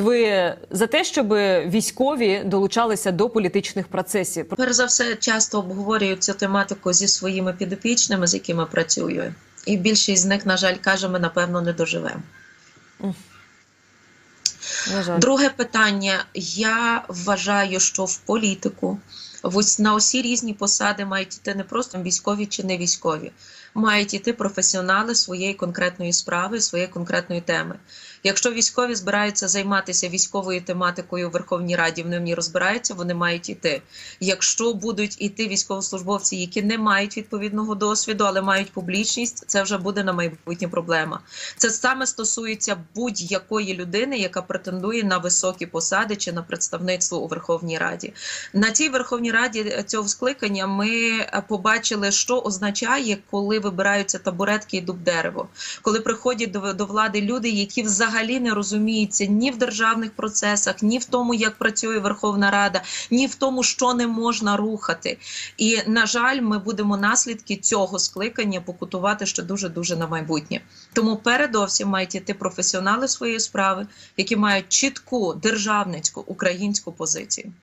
Ви за те, щоб військові долучалися до політичних процесів? Перш за все, часто обговорюю цю тематику зі своїми підопічними, з якими працюю. І більшість з них, на жаль, каже, ми напевно не доживемо. Друге питання. Я вважаю, що в політику на усі різні посади мають йти не просто військові чи не військові, мають йти професіонали своєї конкретної справи, своєї конкретної теми. Якщо військові збираються займатися військовою тематикою у Верховній Раді, вони в ній розбираються, вони мають іти. Якщо будуть іти військовослужбовці, які не мають відповідного досвіду, але мають публічність, це вже буде на майбутнє проблема. Це саме стосується будь-якої людини, яка претендує на високі посади чи на представництво у Верховній Раді. На цій Верховній Раді цього скликання ми е, побачили, що означає, коли вибираються табуретки і дуб дерево, коли приходять до, до влади люди, які взагалі не розуміються ні в державних процесах, ні в тому, як працює Верховна Рада, ні в тому, що не можна рухати. І на жаль, ми будемо наслідки цього скликання покутувати ще дуже дуже на майбутнє. Тому передовсім мають іти професіонали своєї справи, які мають чітку державницьку українську позицію.